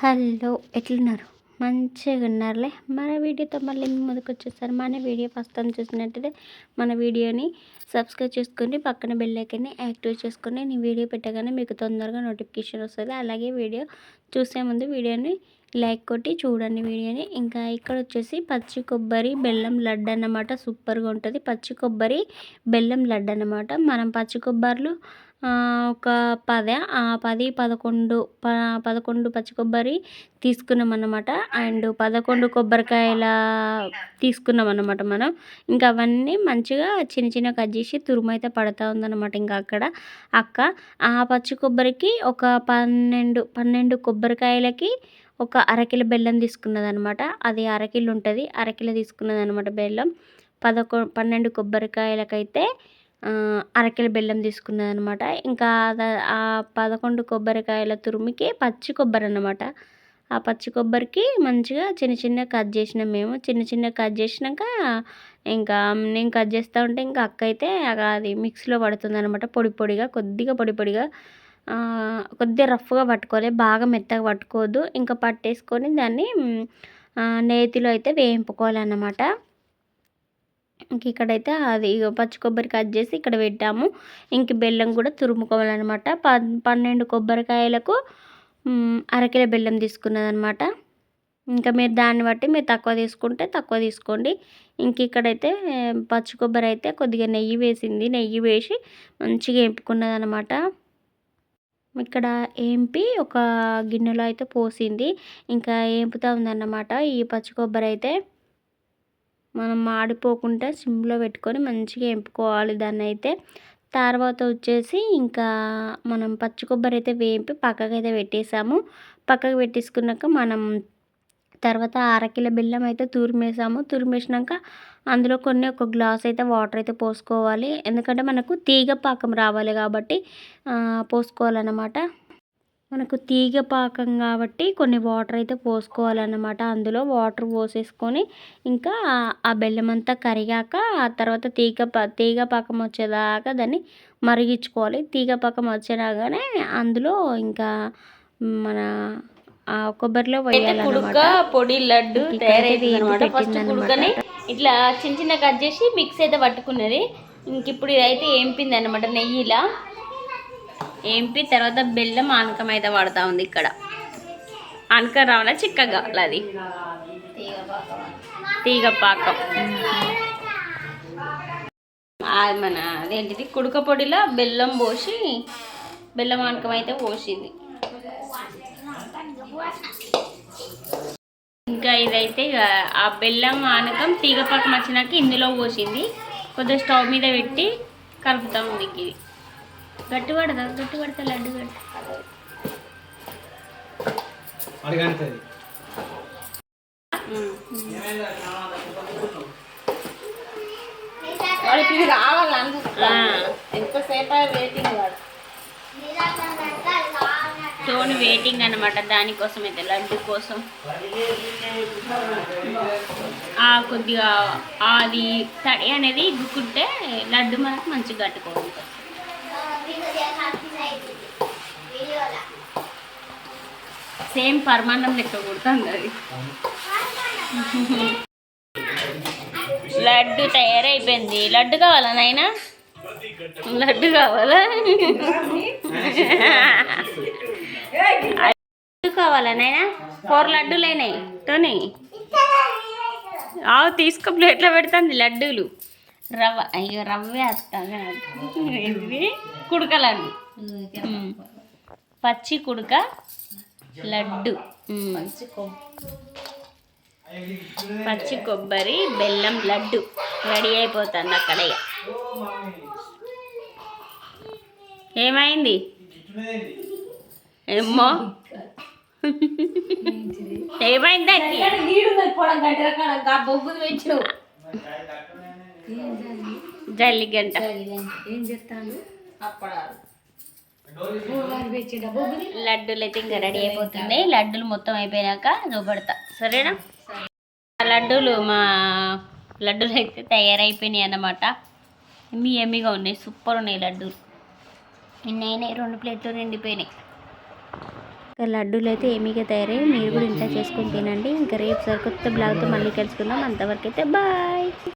Hello ఎట్లున్నారు? మంచిగా ఉన్నారులే. మన వీడియోతో మళ్ళీ మీ ముందుకు వచ్చేసారు. మన వీడియో ఫస్ట్ టైం చూసినట్టయితే మన వీడియోని సబ్స్క్రైబ్ చేసుకొని పక్కన బెల్లైకన్ని యాక్టివేట్ యాక్టివ్ నేను వీడియో పెట్టగానే మీకు తొందరగా నోటిఫికేషన్ వస్తుంది. అలాగే వీడియో చూసే ముందు వీడియోని లైక్ కొట్టి చూడండి వీడియోని. ఇంకా ఇక్కడ వచ్చేసి పచ్చి కొబ్బరి బెల్లం లడ్డు అన్నమాట. సూపర్గా ఉంటుంది. పచ్చి కొబ్బరి బెల్లం లడ్డు అన్నమాట. మనం పచ్చి కొబ్బరిలు ఒక పది పది పదకొండు ప పదకొండు పచ్చి కొబ్బరి తీసుకున్నాం అన్నమాట అండ్ పదకొండు కొబ్బరికాయల తీసుకున్నాం అన్నమాట మనం. ఇంకా అవన్నీ మంచిగా చిన్న చిన్న కట్ చేసి తురుము అయితే పడుతూ ఉందన్నమాట ఇంకా అక్కడ. అక్క ఆ పచ్చి కొబ్బరికి ఒక పన్నెండు పన్నెండు కొబ్బరికాయలకి ఒక అరకిల బెల్లం తీసుకున్నదనమాట అది అరకిలు ఉంటుంది అరకిలో తీసుకున్నదనమాట బెల్లం. పదకొ పన్నెండు కొబ్బరికాయలకైతే అరకిల బెల్లం తీసుకున్నది అనమాట ఇంకా ఆ పదకొండు కొబ్బరికాయల తురుముకి పచ్చి కొబ్బరి అనమాట ఆ పచ్చి కొబ్బరికి మంచిగా చిన్న చిన్న కట్ చేసినాం మేము. చిన్న చిన్న కట్ చేసినాక ఇంకా నేను కట్ చేస్తూ ఉంటే ఇంకా అక్క అయితే అది మిక్సీలో పడుతుంది అనమాట పొడి పొడిగా కొద్దిగా పొడి పొడిగా. కొద్దిగా రఫ్గా పట్టుకోవాలి. బాగా మెత్తగా పట్టుకోవద్దు. ఇంకా పట్టేసుకొని దాన్ని నేతిలో అయితే వేయింపుకోవాలన్నమాట. ఇంక ఇక్కడైతే అది పచ్చి కొబ్బరి కట్ చేసి ఇక్కడ పెట్టాము. ఇంక బెల్లం కూడా తురుముకోవాలన్నమాట. ప పన్నెండు కొబ్బరికాయలకు అరకిల బెల్లం తీసుకున్నదనమాట ఇంకా మీరు దాన్ని బట్టి మీరు తక్కువ తీసుకుంటే తక్కువ తీసుకోండి. ఇంక ఇక్కడైతే పచ్చి కొబ్బరి అయితే కొద్దిగా నెయ్యి వేసింది. నెయ్యి వేసి మంచిగా ఎంపుకున్నదనమాట ఇక్కడ ఏంపి ఒక గిన్నెలో అయితే పోసింది. ఇంకా ఏంపుతా ఉందన్నమాట. ఈ పచ్చి కొబ్బరి అయితే మనం మాడిపోకుండా సిమ్లో పెట్టుకొని మంచిగా వేపుకోవాలి దాన్ని అయితే తర్వాత వచ్చేసి ఇంకా మనం పచ్చి కొబ్బరి అయితే వేపి పక్కకు అయితే పెట్టేసాము. పక్కకు పెట్టేసుకున్నాక మనం తర్వాత అరకిల బెల్లం అయితే తురిమేసాము. తురిమేసినాక అందులో కొన్ని ఒక గ్లాస్ అయితే వాటర్ అయితే పోసుకోవాలి. ఎందుకంటే మనకు తీగ పాకం రావాలి కాబట్టి పోసుకోవాలన్నమాట. మనకు తీగ పాకం కాబట్టి కొన్ని వాటర్ అయితే పోసుకోవాలన్నమాట. అందులో వాటర్ పోసేసుకొని ఇంకా ఆ బెల్లం అంతా కరిగాక ఆ తర్వాత తీగ పా తీగ పాకం వచ్చేదాకా దాన్ని మరిగించుకోవాలి. తీగ పాకం వచ్చేలాగానే అందులో ఇంకా మన ఆ కొబ్బరిలో పొడి లడ్డు తయారైంది అనమాట ఫస్ట్ కుడుకని ఇట్లా చిన్న చిన్న కట్ చేసి మిక్స్ అయితే పట్టుకున్నది. ఇంక ఇప్పుడు ఇదైతే ఏంపింది అనమాట నెయ్యిలా. ఏంపి? తర్వాత బెల్లం ఆనకం అయితే పడతా ఉంది ఇక్కడ. ఆనకం రావాల? చిక్కగా అది? తీగ పాకం మన అదేంటిది? కుడుక పొడిలో బెల్లం పోసి బెల్లం ఆనకం అయితే పోసింది. ఇంకా ఇదైతే ఆ బెల్లం ఆనకం తీగ పాకం వచ్చినాక ఇందులో పోసింది. కొద్దిగా స్టవ్ మీద పెట్టి కలుపుతా ఉంది ఇది. గట్టి పడదా? గట్టి పడితే లడ్డు గట్టి వాడికి ఇది రావాలనుకుంటా ఎంతసేపు వెయిటింగ్ వాడు? స్టోన్ వెయిటింగ్ అనమాట దానికోసం అయితే లడ్డు కోసం. కొద్దిగా అది తడి అనేది గుక్కుంటే లడ్డు మనకు మంచిగా కట్టుకోవాలి సేమ్ పరమాన్నం లెక్క కొడుతుంది అది. లడ్డు తయారైపోయింది. లడ్డు కావాలా నాయన? లడ్డు కావాలా? లడ్డు కావాలా నాయన? ఫోర్ లడ్డూలు టోనీ ఆవు తీసుకో ప్లేట్లో పెడుతుంది లడ్డూలు. రవ్వ. అయ్యో రవ్వే వస్తుంది కుడకలండి. పచ్చి కుడక లడ్డు. పచ్చి కొబ్బరి బెల్లం లడ్డు. రెడీ అయిపోతుంది అక్కడ ఏమైంది? ఏమో ఏమైంది జల్లిగంట ఏం చేస్తాను? లడ్డూలు అయితే ఇంకా రెడీ అయిపోతుంది. లడ్డూలు మొత్తం అయిపోయాక చూపడతా సరేనా? లడ్డూలు మా లడ్డూలు అయితే తయారైపోయినాయి అన్నమాట. ఎమ్మి ఎమ్మిగా ఉన్నాయి. సూపర్ ఉన్నాయి లడ్డూలు. నిన్నైనా రెండు ప్లేట్లు నిండిపోయినాయి. ఇంకా లడ్డూలు అయితే ఏమీగా తయారై మీరు కూడా ఇంట్లో చేసుకుని తినండి. ఇంకా రేపు సరికొత్త బ్లాగ్తో మళ్ళీ కలుసుకుందాం. అంతవరకు అయితే బాయ్.